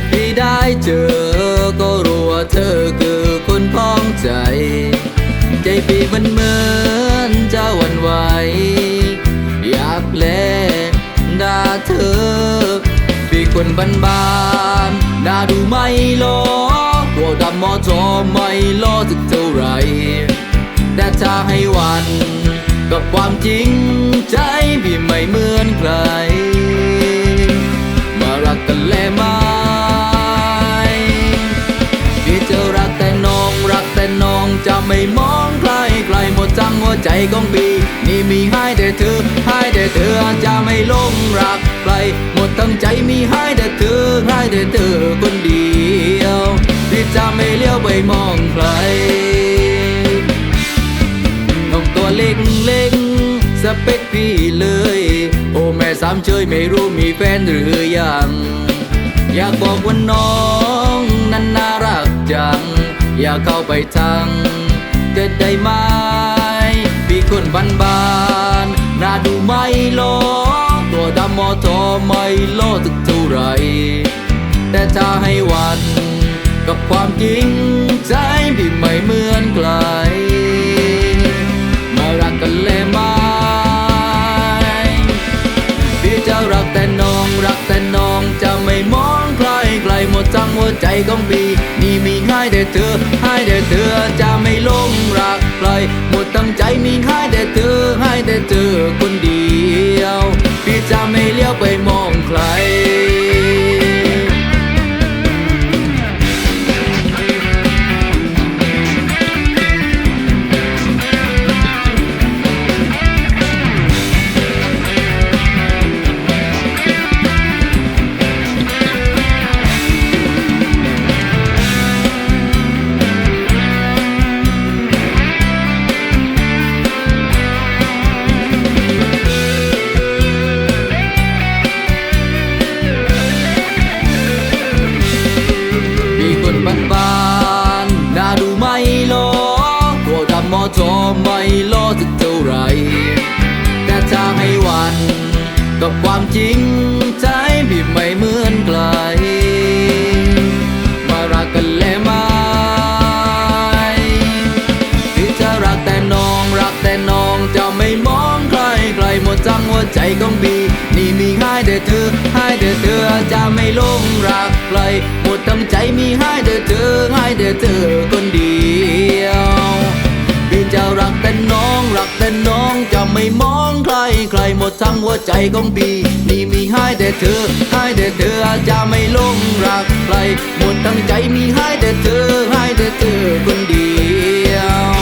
บไม่ได้เจอ ก็รู้ว่าเธอคือคนพ้องใจ ใจปีมันเหมือนจะหวันไหว อยากแลด่าเธอปีคนบ้านบานด่าดูไม่ลอตัวดำมอจอไม่ลอสักเท่าไร แต่ถ้าให้วันกับความจริงใจพี่ไม่เหมือนใคร มารักกันแล้วมา ม่มองใครใครหมดจังหัวใจของพี่นี่มีให้แต่เธอ ให้แต่เธอจะไม่ลงรักใครหมดทั้งใจมีให้แต่เธอให้แต่เธอคนเดียวพี่จะไม่เลี้ยวไปมองใครน้องตัวเล็กเล็กสเปคพี่เลย โอ้แม่สามเชยไม่รู้มีแฟนหรือยัง อยากบอกว่าน้องนั้นน่ารักจัง อยากเข้าไปทาง จะได้ไหมพี่คนบ้านบานๆน่าดูไม่ลอตัวดำมอทอไม่ลอสักเท่าไร แต่ถ้าให้วัน กับความจริงใจพี่ไม่เหมือนใครมารักกันเลยไหมพี่จะรักแต่น้องรักแต่น้องจะไม่มองใครใครหมดทั้งหัวใจของพี่นี่มีให้แต่เธอให้แต่ ตั้งใจมีให้แต่เธอให้แต่เธอคนเดียว พี่จะไม่เลี้ยวไปมองใคร อจอไม่หล่อสักเท่าไร แต่ถ้าให้วันกับความจริงใจพี่ไม่เหมือนใครมารักกันแล้วไหมพี่จะรักแต่น้องรักแต่น้องจะไม่มองใครใครหมดจังหัวใจของพี่นี่มีให้แต่เธอให้แต่เธอจะไม่ลงรักใครหมดทั้งใจมีให้แต่เธอให้แต่เธอ ทั้งหัวใจของพี่นี่มีให้แต่เธอ ให้แต่เธอจะไม่ลงรักใครหมดทั้งใจมีให้แต่เธอ ให้แต่เธอคนเดียว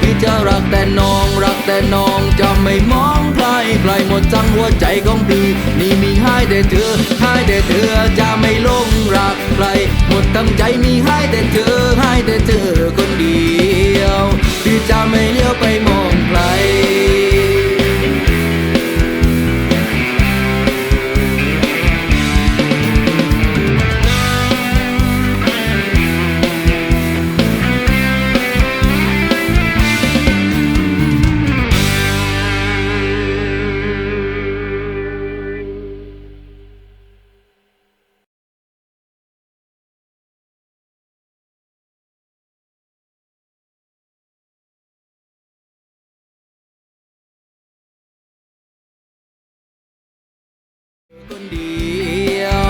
พี่จะรักแต่น้องรักแต่น้องจะไม่มองใครใครหมดทั้งหัวใจของพี่นี่มีให้แต่เธอ ให้แต่เธอจะไม่ลงรักใครหมดทั้งใจมีให้แต่เธอ ให้แต่เธอคนเดียวพี่จะไม่เลี้ยวไปมอง คนเดียว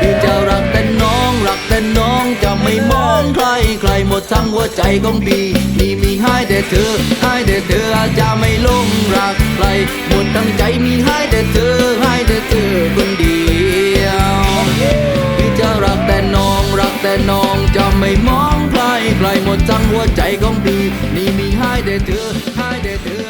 พี่จะรักแต่น้องรักแต่น้องจะไม่มองใครใครหมดทั้งหัวใจของพี่นี่มีให้แต่เธอให้แต่เธอจะไม่ลงรักใครหมดทั้งใจมีให้แต่เธอให้แต่เธอคนเดียวพี่จะรักแต่น้องรักแต่น้องจะไม่มองใครใครหมดทั้งหัวใจของพี่นี่มีให้แต่เธอให้แต่เธอ